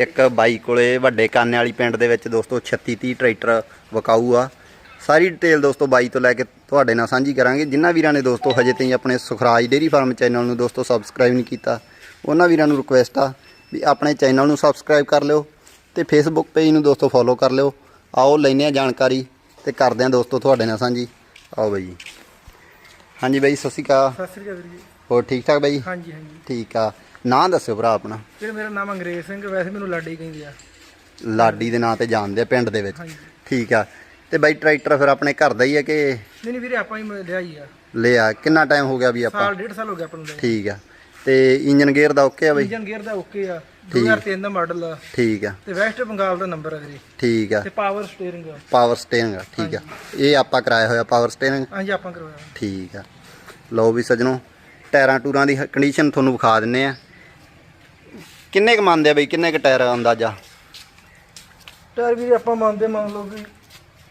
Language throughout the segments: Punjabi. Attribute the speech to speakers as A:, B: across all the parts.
A: ਇੱਕ ਬਾਈ ਕੋਲੇ ਵੱਡੇ ਕਾਨੇ ਵਾਲੀ ਪਿੰਡ ਦੇ ਵਿੱਚ ਦੋਸਤੋ 36 30 ਟਰੈਕਟਰ ਵਕਾਊ ਆ। ਸਾਰੀ ਡਿਟੇਲ ਦੋਸਤੋ ਬਾਈ ਤੋਂ ਲੈ ਕੇ ਤੁਹਾਡੇ ਨਾਲ ਸਾਂਝੀ ਕਰਾਂਗੇ। ਜਿਨ੍ਹਾਂ ਵੀਰਾਂ ਨੇ ਦੋਸਤੋ ਹਜੇ ਤਾਈਂ ਆਪਣੇ ਸੁਖਰਾਜ ਡੇਰੀ ਫਾਰਮ ਚੈਨਲ ਨੂੰ ਦੋਸਤੋ ਸਬਸਕ੍ਰਾਈਬ ਨਹੀਂ ਕੀਤਾ, ਉਹਨਾਂ ਵੀਰਾਂ ਨੂੰ ਰਿਕੁਐਸਟ ਆ ਵੀ ਆਪਣੇ ਚੈਨਲ ਨੂੰ ਸਬਸਕ੍ਰਾਈਬ ਕਰ ਲਿਓ ਤੇ ਫੇਸਬੁੱਕ ਪੇਜ ਨੂੰ ਦੋਸਤੋ ਫੋਲੋ ਕਰ ਲਿਓ। ਆਓ ਲੈਨੇ ਆ ਜਾਣਕਾਰੀ ਤੇ ਕਰਦੇ ਆ ਦੋਸਤੋ ਤੁਹਾਡੇ ਨਾਲ ਸਾਂਝੀ। ਆਓ ਬਾਈ ਜੀ। ਹਾਂਜੀ ਬਾਈ ਸਤਿ ਸ਼੍ਰੀ ਅਕਾਲ।
B: ਸਤਿ ਸ੍ਰੀ ਅਕਾਲ ਵੀਰ ਜੀ।
A: ਹੋਰ ਠੀਕ ਠਾਕ ਬਾਈ?
B: ਹਾਂਜੀ ਹਾਂਜੀ।
A: ਠੀਕ ਆ। ਨਾਂ ਦੱਸਿਓ ਭਰਾ ਆਪਣਾ।
B: ਵੀਰ ਮੇਰਾ ਨਾਮ ਅੰਗਰੇਜ਼ ਸਿੰਘ ਵੈਸੇ ਮੈਨੂੰ ਲਾਡੀ ਕਹਿੰਦੇ ਆ।
A: ਲਾਡੀ ਦੇ ਨਾਂ ਤੇ ਜਾਣਦੇ ਆ ਪਿੰਡ ਦੇ ਵਿੱਚ।
B: ਹਾਂਜੀ।
A: ਠੀਕ ਆ। ਤੇ ਬਾਈ ਟਰੈਕਟਰ ਫਿਰ ਆਪਣੇ ਘਰ ਦਾ ਹੀ ਹੈ ਕਿ
B: ਨਹੀਂ ਨਹੀਂ ਵੀਰੇ ਆਪਾਂ ਹੀ ਲਿਆਈ ਆ।
A: ਲਿਆ। ਕਿੰਨਾ ਟਾਈਮ ਹੋ ਗਿਆ ਵੀ ਆਪਾਂ?
B: ਸਾਲ ਡੇਢ ਸਾਲ ਹੋ ਗਿਆ ਆਪਾਂ ਨੂੰ
A: ਠੀਕ ਆ। ਤੇ ਇੰਜਨ ਗੇਅਰ ਦਾ ਓਕੇ ਆ ਬਾਈ?
B: ਇੰਜਨ ਗੇਅਰ ਦਾ ਓਕੇ ਆ। 2003 ਦਾ ਮਾਡਲ ਆ।
A: ਠੀਕ ਆ।
B: ਤੇ ਵੈਸਟ ਬੰਗਾਲ ਦਾ ਨੰਬਰ ਆ ਵੀਰੇ।
A: ਠੀਕ ਆ।
B: ਤੇ ਪਾਵਰ ਸਟੀਅਰਿੰਗ ਆ।
A: ਪਾਵਰ ਸਟੀਅਰਿੰਗ ਆ ਠੀਕ ਆ। ਇਹ ਆਪਾਂ ਕਰਾਇਆ ਹੋਇਆ ਪਾਵਰ ਸਟੀਅਰਿੰਗ
B: ਹਾਂਜੀ ਆਪਾਂ ਕਰਵਾਇਆ
A: ਠੀਕ ਆ। ਲਓ ਵੀ ਸੱਜਣੋ ਟਾਇਰਾਂ ਟੂਰਾਂ ਦੀ ਕੰਡੀਸ਼ਨ ਤੁਹਾਨੂੰ ਵਿਖਾ ਦਿੰਨੇ ਆ। ਕਿੰਨੇ ਕ ਮੰਨਦੇ ਆ ਬਈ ਕਿੰਨੇ ਕ ਟਾਇਰ ਅੰਦਾਜ਼ਾ?
B: ਟਾਇਰ ਵੀਰੇ ਆਪਾਂ ਮੰਨਦੇ ਮੰਨ ਲਓ ਕਿ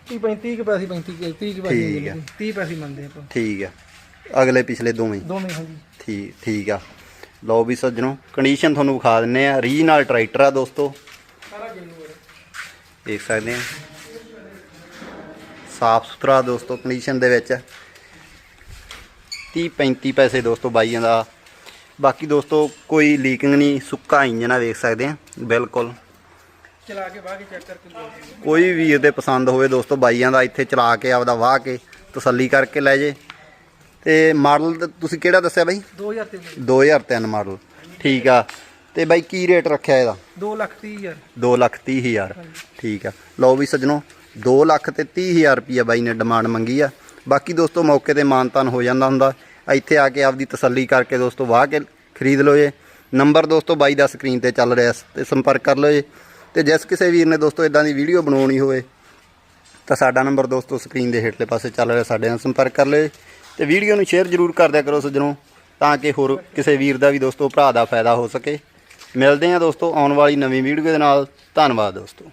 B: 30 35 ਕਿ ਪੈਸੇ 35 ਕੁ- 30 ਕਿ ਪੈਸੇ
A: ਠੀਕ ਆ।
B: 30 ਪੈਸੇ ਮੰਨਦੇ ਆਪਾਂ।
A: ਠੀਕ ਆ। ਅਗਲੇ ਪਿਛਲੇ ਦੋਵੇਂ।
B: ਦੋਵੇਂ ਹਾਂਜੀ।
A: ਠੀਕ ਠੀਕ ਆ। ਲਓ ਵੀ ਸੱਜਣੋ ਕੰਡੀਸ਼ਨ ਤੁਹਾਨੂੰ ਵਿਖਾ ਦਿੰਨੇ ਆ ਰੀਜਨਲ ਟਰੈਕਟਰ ਆ ਦੋਸਤੋ। ਦੇਖ ਸਕਦੇ ਆ। ਸਾਫ਼ ਸੁਥਰਾ ਦੋਸਤੋ ਕੰਡੀਸ਼ਨ ਦੇ ਵਿੱਚ 30 35 ਪੈਸੇ ਦੋਸਤੋ ਬਾਈਆਂ ਦਾ। ਬਾਕੀ ਦੋਸਤੋ ਕੋਈ ਲੀਕਿੰਗ ਨਹੀਂ ਸੁੱਕਾ ਇੰਜਨ ਆ ਵੇਖ ਸਕਦੇ ਆ। ਬਿਲਕੁਲ।
B: ਚਲਾ ਕੇ ਬਾਅਦ ਚੈੱਕ ਕਰਕੇ ਦੇ ਦਿਓ।
A: ਕੋਈ ਵੀਰ ਦੇ ਪਸੰਦ ਹੋਵੇ ਦੋਸਤੋ ਬਾਈਆਂ ਦਾ ਇੱਥੇ ਚਲਾ ਕੇ ਆਪਦਾ ਵਾਹ ਕੇ ਤਸੱਲੀ ਕਰਕੇ ਲੈ ਜੇ। ਤੇ ਮਾਡਲ ਤੁਸੀਂ ਕਿਹੜਾ ਦੱਸਿਆ ਬਾਈ?
B: 2003 ਦੇ
A: 2003 ਮਾਡਲ। ਠੀਕ ਆ। ਤੇ ਬਾਈ ਕੀ ਰੇਟ ਰੱਖਿਆ ਇਹਦਾ?
B: 2 ਲੱਖ 30 ਹਜ਼ਾਰ।
A: 2 ਲੱਖ 30 ਹਜ਼ਾਰ। ਠੀਕ ਆ। ਲਓ ਵੀ ਸੱਜਣੋ 2 ਲੱਖ ਤੇ 30 ਹਜ਼ਾਰ ਰੁਪਈਆ ਬਾਈ ਨੇ ਡਿਮਾਂਡ ਮੰਗੀ ਆ। ਬਾਕੀ ਦੋਸਤੋ ਮੌਕੇ ਤੇ ਮਾਨਤਾਨ ਹੋ ਜਾਂਦਾ ਹੁੰਦਾ। ਇੱਥੇ ਆ ਕੇ ਆਪਦੀ ਤਸੱਲੀ ਕਰਕੇ ਦੋਸਤੋ ਵਾਹ ਕੇ ਖਰੀਦ ਲਓ ਜੇ। ਨੰਬਰ ਦੋਸਤੋ ਬਾਈ ਦਾ ਸਕਰੀਨ ਤੇ ਚੱਲ ਰਿਹਾ ਤੇ ਸੰਪਰਕ ਕਰ ਲਓ ਜੇ। ਤੇ ਜਿਸ ਕਿਸੇ ਵੀਰ ਨੇ ਦੋਸਤੋ ਇਦਾਂ ਦੀ ਵੀਡੀਓ ਬਣਾਉਣੀ ਹੋਵੇ ਤਾਂ ਸਾਡਾ ਨੰਬਰ ਦੋਸਤੋ ਸਕਰੀਨ ਦੇ ਹੇਠਲੇ ਪਾਸੇ ਚੱਲ ਰਿਹਾ ਸਾਡੇ ਨਾਲ ਸੰਪਰਕ ਕਰ ਲਿਓ ਤੇ ਵੀਡੀਓ ਨੂੰ ਸ਼ੇਅਰ ਜ਼ਰੂਰ ਕਰ ਦਿਆ ਕਰੋ ਸੱਜਣੋ, ਤਾਂ ਕਿ ਹੋਰ ਕਿਸੇ ਵੀਰ ਦਾ ਵੀ ਦੋਸਤੋ, ਭਰਾ ਦਾ ਫਾਇਦਾ ਹੋ ਸਕੇ। ਮਿਲਦੇ ਹਾਂ ਦੋਸਤੋ, ਆਉਣ ਵਾਲੀ ਨਵੀਂ ਵੀਡੀਓ ਦੇ ਨਾਲ। ਧੰਨਵਾਦ ਦੋਸਤੋ।